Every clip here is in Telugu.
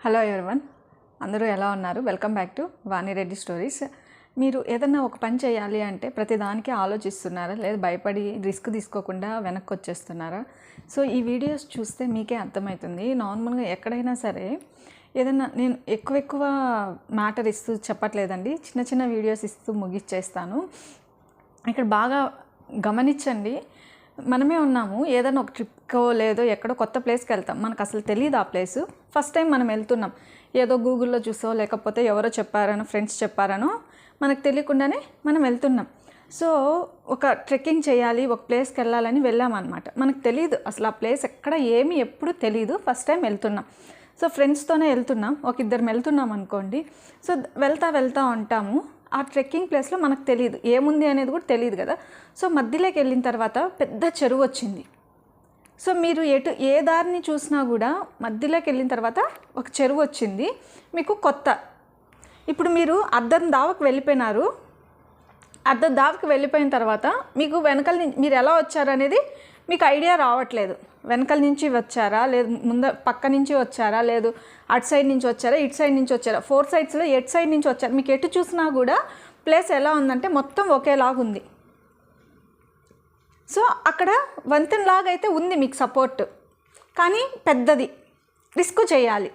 Hello everyone? అందరూ ఎలా ఉన్నారు? Welcome back to Vani Reddy stories. మీరు ఏదన్నా ఒక పని చేయాలి అంటే ప్రతిదానికి ఆలోచిస్తున్నారా? లేదా భయపడి రిస్క్ తీసుకోకుండా వెనక్కి వచ్చేస్తున్నారా? సో ఈ వీడియోస్ చూస్తే మీకే అర్థమవుతుంది నార్మల్గా ఎక్కడైనా సరే ఏదన్నా నేను ఎక్కువ ఎక్కువ మ్యాటర్ ఇస్తూ చెప్పట్లేదండి. చిన్న చిన్న వీడియోస్ ఇస్తూ ముగిచ్చేస్తాను. ఇక్కడ బాగా గమనించండి. మనమే ఉన్నాము ఏదైనా ఒక ట్రిప్కో లేదో ఎక్కడో కొత్త ప్లేస్కి వెళ్తాం. మనకు అసలు తెలియదు ఆ ప్లేసు. ఫస్ట్ టైం మనం వెళ్తున్నాం. ఏదో గూగుల్లో చూసో లేకపోతే ఎవరో చెప్పారనో ఫ్రెండ్స్ చెప్పారనో మనకు తెలియకుండానే మనం వెళ్తున్నాం. సో ఒక ట్రెక్కింగ్ చేయాలి ఒక ప్లేస్కి వెళ్ళాలని వెళ్ళామన్నమాట. మనకు తెలియదు అసలు ఆ ప్లేస్ ఎక్కడ ఏమి ఎప్పుడు తెలియదు ఫస్ట్ టైం వెళ్తున్నాం. సో ఫ్రెండ్స్తోనే వెళ్తున్నాం. ఒక ఇద్దరం వెళ్తున్నాం అనుకోండి. సో వెళ్తా వెళ్తా ఉంటాము. ఆ ట్రెక్కింగ్ ప్లేస్లో మనకు తెలియదు ఏముంది అనేది కూడా తెలియదు కదా. సో మధ్యలోకి వెళ్ళిన తర్వాత పెద్ద చెరువు వచ్చింది. సో మీరు ఎటు ఏ దారిని చూసినా కూడా మధ్యలోకి వెళ్ళిన తర్వాత ఒక చెరువు వచ్చింది. మీకు కొత్త. ఇప్పుడు మీరు అద్దం దావకు వెళ్ళిపోయినారు. అర్ధ దావకి వెళ్ళిపోయిన తర్వాత మీకు వెనకల నుంచి మీరు ఎలా వచ్చారనేది మీకు ఐడియా రావట్లేదు. వెనకల నుంచి వచ్చారా? లేదు ముంద పక్క నుంచి వచ్చారా? లేదు అటు సైడ్ నుంచి వచ్చారా? ఇటు సైడ్ నుంచి వచ్చారా? ఫోర్ సైడ్స్లో ఎటు సైడ్ నుంచి వచ్చారు? మీకు ఎటు చూసినా కూడా ప్లేస్ ఎలా ఉందంటే మొత్తం ఒకేలాగా ఉంది. సో అక్కడ వంతెనలాగైతే అయితే ఉంది మీకు సపోర్ట్. కానీ పెద్దది. రిస్క్ చేయాలి.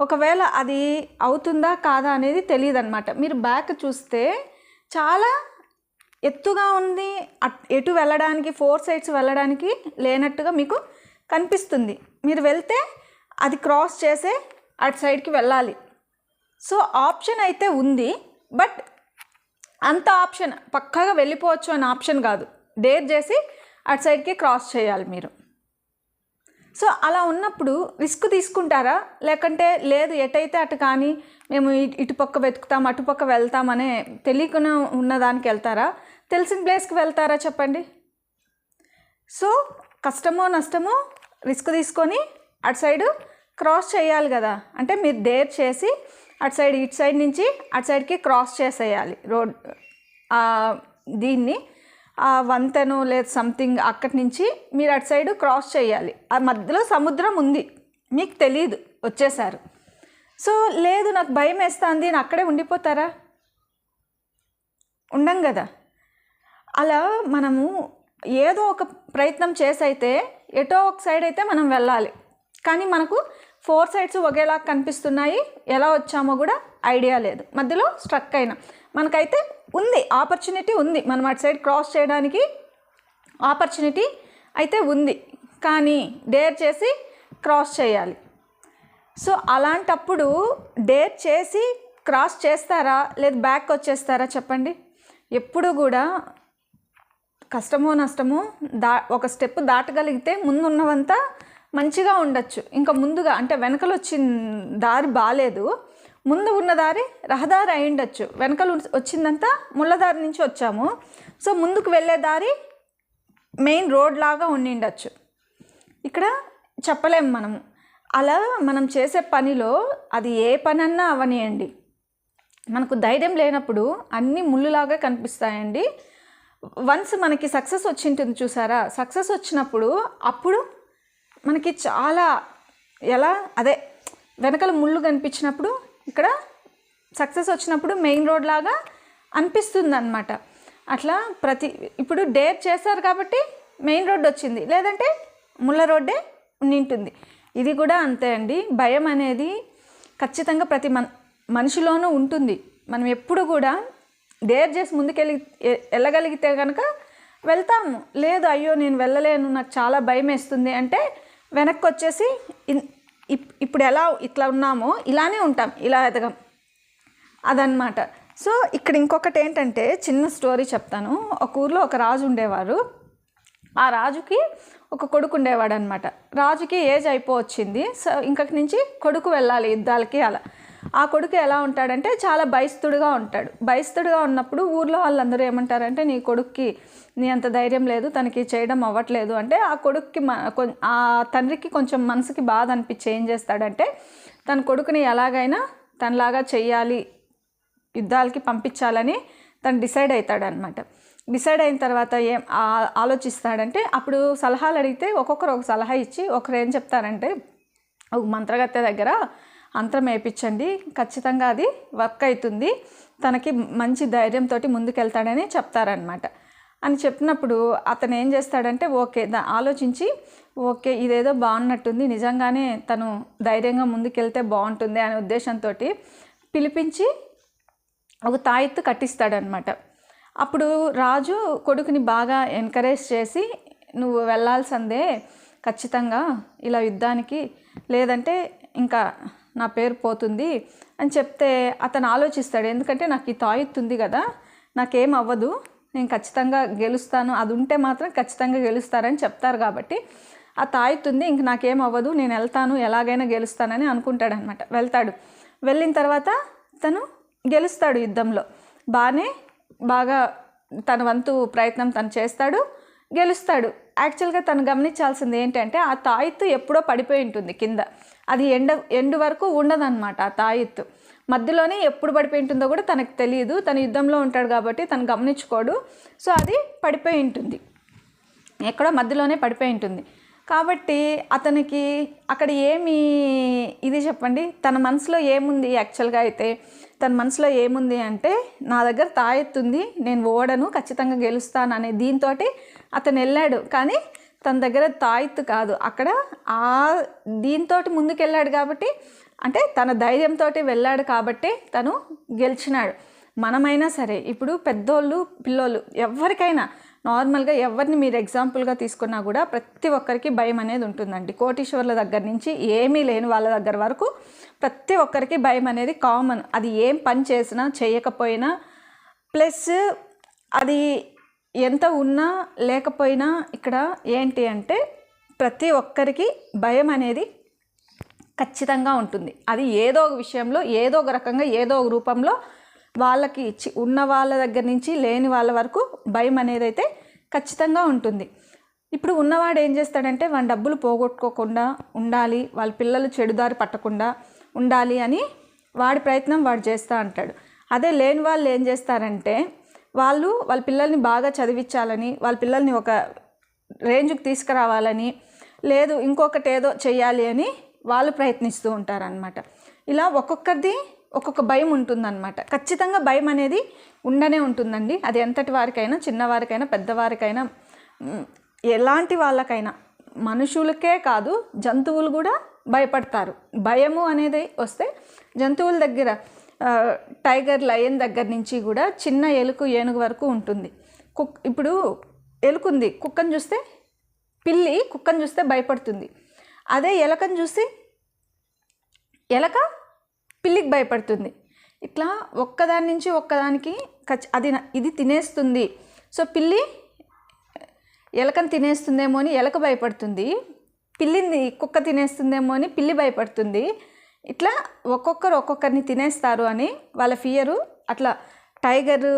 ఒకవేళ అది అవుతుందా కాదా అనేది తెలియదు అనమాట మీరు బ్యాక్ చూస్తే చాలా ఎత్తుగా ఉంది అట్- ఎటు వెళ్ళడానికి ఫోర్ సైడ్స్ వెళ్ళడానికి లేనట్టుగా మీకు కనిపిస్తుంది. మీరు వెళ్తే అది క్రాస్ చేసే అటు సైడ్కి వెళ్ళాలి. సో ఆప్షన్ అయితే ఉంది బట్ అంత ఆప్షన్ పక్కాగా వెళ్ళిపోవచ్చు అనే ఆప్షన్ కాదు. డేర్ చేసి అటు సైడ్కి క్రాస్ చేయాలి మీరు. సో అలా ఉన్నప్పుడు రిస్క్ తీసుకుంటారా? లేకంటే లేదు ఎటైతే అటు కానీ మేము ఇటుపక్క వెతుకుతాం అటుపక్క వెళ్తామనే తెలియకుండా ఉన్నదానికి వెళ్తారా? తెలిసిన ప్లేస్కి వెళ్తారా చెప్పండి. సో కష్టమో నష్టమో రిస్క్ తీసుకొని అటు సైడ్ క్రాస్ చేయాలి కదా. అంటే మీరు డేర్ చేసి అటు సైడ్ ఇటు సైడ్ నుంచి అటు సైడ్కి క్రాస్ చేసేయాలి. రోడ్ దీన్ని ఆ వంతెను లేదు సంథింగ్ అక్కడి నుంచి మీరు అటు సైడ్ క్రాస్ చేయాలి. ఆ మధ్యలో సముద్రం ఉంది. మీకు తెలియదు వచ్చేసారు. సో లేదు నాకు భయం వేస్తుంది. నేను అక్కడే ఉండిపోతారా? ఉండం కదా. అలా మనము ఏదో ఒక ప్రయత్నం చేసి అయితే ఎటో ఒక సైడ్ అయితే మనం వెళ్ళాలి. కానీ మనకు ఫోర్ సైడ్స్ ఒకేలా కనిపిస్తున్నాయి. ఎలా వచ్చామో కూడా ఐడియా లేదు. మధ్యలో స్ట్రక్ అయినా. మనకైతే ఉంది. ఆపర్చునిటీ ఉంది. మనం అటు సైడ్ క్రాస్ చేయడానికి ఆపర్చునిటీ అయితే ఉంది. కానీ డేర్ చేసి క్రాస్ చేయాలి. సో అలాంటప్పుడు డేర్ చేసి క్రాస్ చేస్తారా? లేదు బ్యాక్ వచ్చేస్తారా చెప్పండి. ఎప్పుడు కూడా కష్టమో నష్టమో దా ఒక స్టెప్ దాటగలిగితే ముందున్నవంతా మంచిగా ఉండొచ్చు. ఇంకా ముందుగా అంటే వెనకలు వచ్చిన దారి బాగాలేదు ముందు ఉన్న దారి రహదారి అయి ఉండొచ్చు వెనకలు వచ్చిందంతా ముళ్ళదారి నుంచి వచ్చాము. సో ముందుకు వెళ్ళే దారి మెయిన్ రోడ్ లాగా ఉండిండొచ్చు. ఇక్కడ చెప్పలేము మనము. అలా మనం చేసే పనిలో అది ఏ పనన్నా అవనియండి. మనకు ధైర్యం లేనప్పుడు అన్నీ ముళ్ళులాగా కనిపిస్తాయండి. వన్స్ మనకి సక్సెస్ వచ్చింటుంది చూసారా? సక్సెస్ వచ్చినప్పుడు అప్పుడు మనకి చాలా ఎలా? అదే వెనకాల ముళ్ళు కనిపించినప్పుడు ఇక్కడ సక్సెస్ వచ్చినప్పుడు మెయిన్ రోడ్ లాగా అనిపిస్తుంది అనమాట అట్లా ప్రతి ఇప్పుడు డేర్ చేశారు కాబట్టి మెయిన్ రోడ్ వచ్చింది. లేదంటే ముళ్ళ రోడ్డే నింటుంది. ఇది కూడా అంతే అండి. భయం అనేది ఖచ్చితంగా ప్రతి మన మనిషిలోనూ ఉంటుంది. మనం ఎప్పుడు కూడా డేర్ చేసి ముందుకెళ్ళి వెళ్ళగలిగితే కనుక వెళ్తాము. లేదు అయ్యో నేను వెళ్ళలేను నాకు చాలా భయం వేస్తుంది అంటే వెనక్కి వచ్చేసి ఇన్- ఇప్- ఇప్పుడు ఎలా ఇట్లా ఉన్నామో ఇలానే ఉంటాం. ఇలా ఎదగం. అదనమాట సో ఇక్కడ ఇంకొకటి ఏంటంటే చిన్న స్టోరీ చెప్తాను. ఒక ఊర్లో ఒక రాజు ఉండేవారు. ఆ రాజుకి ఒక కొడుకు ఉండేవాడు అనమాట రాజుకి ఏజ్ అయిపోవచ్చింది. సో ఇంకటి నుంచి కొడుకు వెళ్ళాలి యుద్ధాలకి అలా. ఆ కొడుకు ఎలా ఉంటాడంటే చాలా బయస్తుడుగా ఉంటాడు. బయస్తుడుగా ఉన్నప్పుడు ఊర్లో వాళ్ళందరూ ఏమంటారంటే నీ కొడుక్కి నీ అంత ధైర్యం లేదు తనకి చేయడం అవ్వట్లేదు. అంటే ఆ కొడుక్కి ఆ తండ్రికి కొంచెం మనసుకి బాధ అనిపించి ఏం చేస్తాడంటే తన కొడుకుని ఎలాగైనా తనలాగా చెయ్యాలి యుద్ధాలకి పంపించాలని తను డిసైడ్ అవుతాడనమాట డిసైడ్ అయిన తర్వాత ఏం ఆలోచిస్తాడంటే అప్పుడు సలహాలు అడిగితే ఒక్కొక్కరు ఒక సలహా ఇచ్చి ఒకరు ఏం చెప్తారంటే ఒక మంత్రగత్తె దగ్గర అంతరం వేయించండి ఖచ్చితంగా అది వర్క్ అవుతుంది తనకి మంచి ధైర్యంతో ముందుకెళ్తాడని చెప్తారనమాట అని చెప్పినప్పుడు అతను ఏం చేస్తాడంటే ఓకే దా ఆలోచించి ఓకే ఇదేదో బాగున్నట్టుంది నిజంగానే తను ధైర్యంగా ముందుకెళ్తే బాగుంటుంది అనే ఉద్దేశంతో పిలిపించి ఒక తాయెత్తు కట్టిస్తాడనమాట అప్పుడు రాజు కొడుకుని బాగా ఎంకరేజ్ చేసి నువ్వు వెళ్ళాల్సిందే ఖచ్చితంగా ఇలా యుద్ధానికి. లేదంటే ఇంకా నా పేరు పోతుంది అని చెప్తే అతను ఆలోచిస్తాడు. ఎందుకంటే నాకు ఈ తాయెత్తుంది కదా నాకేం అవ్వదు. నేను ఖచ్చితంగా గెలుస్తాను. అది ఉంటే మాత్రం ఖచ్చితంగా గెలుస్తారని చెప్తారు కాబట్టి ఆ తాయెత్తుంది ఇంక నాకేం అవ్వదు. నేను వెళ్తాను. ఎలాగైనా గెలుస్తానని అనుకుంటాడనమాట వెళ్తాడు. వెళ్ళిన తర్వాత తను గెలుస్తాడు యుద్ధంలో. బాగానే బాగా తన వంతు ప్రయత్నం తను చేస్తాడు గెలుస్తాడు. యాక్చువల్గా తను గమనించాల్సింది ఏంటంటే ఆ తాయెత్తు ఎప్పుడో పడిపోయి ఉంటుంది కింద. అది ఎండ ఎండు వరకు ఉండదన్నమాట ఆ తాయిత్తు. మధ్యలోనే ఎప్పుడు పడిపోయి ఉంటుందో కూడా తనకు తెలియదు. తను యుద్ధంలో ఉంటాడు కాబట్టి తను గమనించుకోడు. సో అది పడిపోయి ఉంటుంది. ఎక్కడో మధ్యలోనే పడిపోయి ఉంటుంది. కాబట్టి అతనికి అక్కడ ఏమి ఇది చెప్పండి తన మనసులో ఏముంది యాక్చువల్గా అయితే? తన మనసులో ఏముంది అంటే నా దగ్గర తాయెత్తుంది నేను ఓడను ఖచ్చితంగా గెలుస్తాను అనే దీంతో అతను వెళ్ళాడు. కానీ తన దగ్గర తాయెత్తు కాదు. అక్కడ ఆ దీంతో ముందుకెళ్ళాడు కాబట్టి అంటే తన ధైర్యంతో వెళ్ళాడు కాబట్టి తను గెలిచినాడు. మనమైనా సరే ఇప్పుడు పెద్దోళ్ళు పిల్లోళ్ళు ఎవరికైనా నార్మల్గా ఎవరిని మీరు ఎగ్జాంపుల్గా తీసుకున్నా కూడా ప్రతి ఒక్కరికి భయం అనేది ఉంటుందండి. కోటీశ్వర్ల దగ్గర నుంచి ఏమీ లేని వాళ్ళ దగ్గర వరకు ప్రతి ఒక్కరికి భయం అనేది కామన్. అది ఏం పని చేసినా చేయకపోయినా ప్లస్ అది ఎంత ఉన్నా లేకపోయినా ఇక్కడ ఏంటి అంటే ప్రతి ఒక్కరికి భయం అనేది ఖచ్చితంగా ఉంటుంది. అది ఏదో ఒక విషయంలో ఏదో ఒక రకంగా ఏదో ఒక రూపంలో వాళ్ళకి ఇచ్చి ఉన్న వాళ్ళ దగ్గర నుంచి లేని వాళ్ళ వరకు భయం అనేది అయితే ఖచ్చితంగా ఉంటుంది. ఇప్పుడు ఉన్నవాడు ఏం చేస్తాడంటే వాడి డబ్బులు పోగొట్టుకోకుండా ఉండాలి వాళ్ళ పిల్లలు చెడుదారి పట్టకుండా ఉండాలి అని వాడి ప్రయత్నం వాడు చేస్తూ అంటాడు. అదే లేని వాళ్ళు ఏం చేస్తారంటే వాళ్ళు వాళ్ళ పిల్లల్ని బాగా చదివించాలని వాళ్ళ పిల్లల్ని ఒక రేంజ్కి తీసుకురావాలని లేదు ఇంకొకటి ఏదో చేయాలి అని వాళ్ళు ప్రయత్నిస్తూ ఉంటారనమాట ఇలా ఒక్కొక్కరిది ఒక్కొక్క భయం ఉంటుందన్నమాట. ఖచ్చితంగా భయం అనేది ఉండనే ఉంటుందండి. అది ఎంతటి వారికైనా చిన్నవారికైనా పెద్దవారికైనా ఎలాంటి వాళ్ళకైనా. మనుషులకే కాదు జంతువులు కూడా భయపడతారు. భయము అనేది వస్తే జంతువుల దగ్గర టైగర్ లయన్ దగ్గర నుంచి కూడా చిన్న ఎలుక ఏనుగు వరకు ఉంటుంది. కుక్ ఇప్పుడు ఎలుకుంది కుక్కను చూస్తే పిల్లి కుక్కను చూస్తే భయపడుతుంది. అదే ఎలకను చూసి ఎలక పిల్లికి భయపడుతుంది. ఇట్లా ఒక్కదాని నుంచి ఒక్కదానికి ఖచ్చి అది ఇది తినేస్తుంది. సో పిల్లి ఎలకను తినేస్తుందేమో అని ఎలక భయపడుతుంది. పిల్లిని కుక్క తినేస్తుందేమో అని పిల్లి భయపడుతుంది. ఇట్లా ఒక్కొక్కరు ఒక్కొక్కరిని తినేస్తారు అని వాళ్ళ ఫియరు అట్లా టైగర్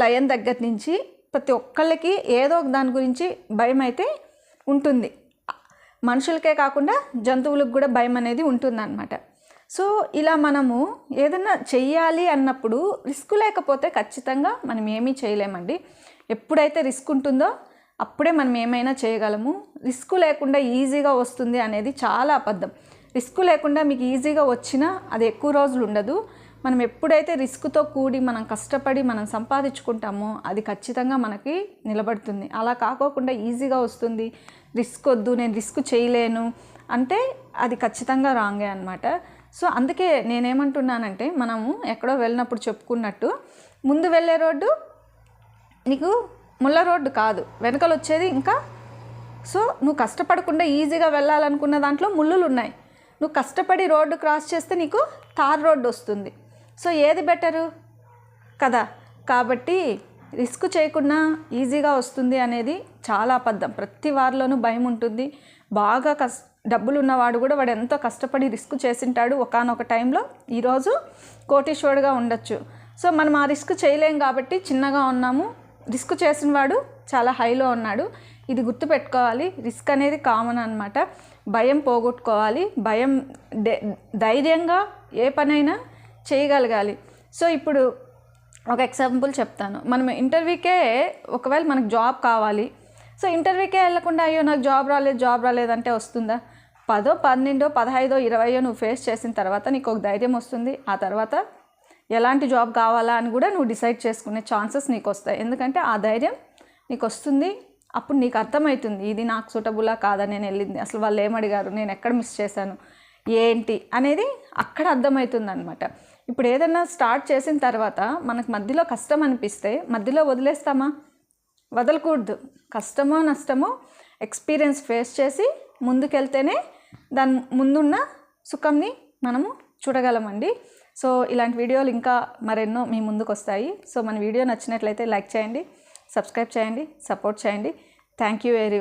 లయన్ దగ్గర నుంచి ప్రతి ఒక్కళ్ళకి ఏదో ఒక దాని గురించి భయం అయితే ఉంటుంది. మనుషులకే కాకుండా జంతువులకు కూడా భయం అనేది ఉంటుందన్నమాట. సో ఇలా మనము ఏదన్నా చెయ్యాలి అన్నప్పుడు రిస్క్ లేకపోతే ఖచ్చితంగా మనం ఏమీ చేయలేమండి. ఎప్పుడైతే రిస్క్ ఉంటుందో అప్పుడే మనం ఏమైనా చేయగలము. రిస్క్ లేకుండా ఈజీగా వస్తుంది అనేది చాలా అబద్ధం. రిస్క్ లేకుండా మీకు ఈజీగా వచ్చినా అది ఎక్కువ రోజులు ఉండదు. మనం ఎప్పుడైతే రిస్క్తో కూడి మనం కష్టపడి మనం సంపాదించుకుంటామో అది ఖచ్చితంగా మనకి నిలబడుతుంది. అలా కాకోకుండా ఈజీగా వస్తుంది. రిస్క్ వద్దు నేను రిస్క్ చేయలేను అంటే అది ఖచ్చితంగా రాంగే అనమాట సో అందుకే నేనేమంటున్నానంటే మనము ఎక్కడో వెళ్ళినప్పుడు చెప్పుకున్నట్టు ముందు వెళ్ళే రోడ్డు నీకు ముళ్ళ రోడ్డు కాదు వెనకలు వచ్చేది ఇంకా. సో నువ్వు కష్టపడకుండా ఈజీగా వెళ్ళాలనుకున్న దాంట్లో ముళ్ళులు ఉన్నాయి నువ్వు కష్టపడి రోడ్డు క్రాస్ చేస్తే నీకు తార్ రోడ్డు వస్తుంది. సో ఏది బెటరు? కదా. కాబట్టి రిస్క్ చేయకుండా ఈజీగా వస్తుంది అనేది చాలా అబద్ధం. ప్రతి వారిలోనూ భయం ఉంటుంది. బాగా కస్ డబ్బులు ఉన్నవాడు కూడా వాడు ఎంతో కష్టపడి రిస్క్ చేసింటాడు ఒకనొక టైంలో. ఈరోజు కోటీశ్వరుడుగా ఉండొచ్చు. సో మనం ఆ రిస్క్ చేయలేం కాబట్టి చిన్నగా ఉన్నాము. రిస్క్ చేసిన వాడు చాలా హైలో ఉన్నాడు. ఇది గుర్తుపెట్టుకోవాలి. రిస్క్ అనేది కామన్ అనమాట భయం పోగొట్టుకోవాలి. భయం ధైర్యంగా ఏ పనైనా చేయగలగాలి. సో ఇప్పుడు ఒక ఎగ్జాంపుల్ చెప్తాను. మనం ఇంటర్వ్యూకే ఒకవేళ మనకు జాబ్ కావాలి. సో ఇంటర్వ్యూకే వెళ్ళకుండా అయ్యో నాకు జాబ్ రాలేదు జాబ్ రాలేదంటే వస్తుందా? పదో పన్నెండో పదహైదో ఇరవయో నువ్వు ఫేస్ చేసిన తర్వాత నీకు ఒక ధైర్యం వస్తుంది. ఆ తర్వాత ఎలాంటి జాబ్ కావాలా అని కూడా నువ్వు డిసైడ్ చేసుకునే ఛాన్సెస్ నీకు వస్తాయి. ఎందుకంటే ఆ ధైర్యం నీకు వస్తుంది. అప్పుడు నీకు అర్థమవుతుంది ఇది నాకు సూటబులా కాదా? నేను వెళ్ళింది. అసలు వాళ్ళు ఏమడిగారు? నేను ఎక్కడ మిస్ చేశాను? ఏంటి? అనేది అక్కడ అర్థమవుతుంది అనమాట ఇప్పుడు ఏదైనా స్టార్ట్ చేసిన తర్వాత మనకు మధ్యలో కష్టం అనిపిస్తే మధ్యలో వదిలేస్తామా? వదలకూడదు. కష్టమో నష్టమో ఎక్స్పీరియన్స్ ఫేస్ చేసి ముందుకెళ్తేనే దాని ముందున్న సుఖంని మనము చూడగలమండి. సో ఇలాంటి వీడియోలు ఇంకా మరెన్నో మీ ముందుకు వస్తాయి సో మన వీడియో నచ్చినట్లయితే లైక్ చేయండి సబ్స్క్రైబ్ చేయండి సపోర్ట్ చేయండి. Thank you very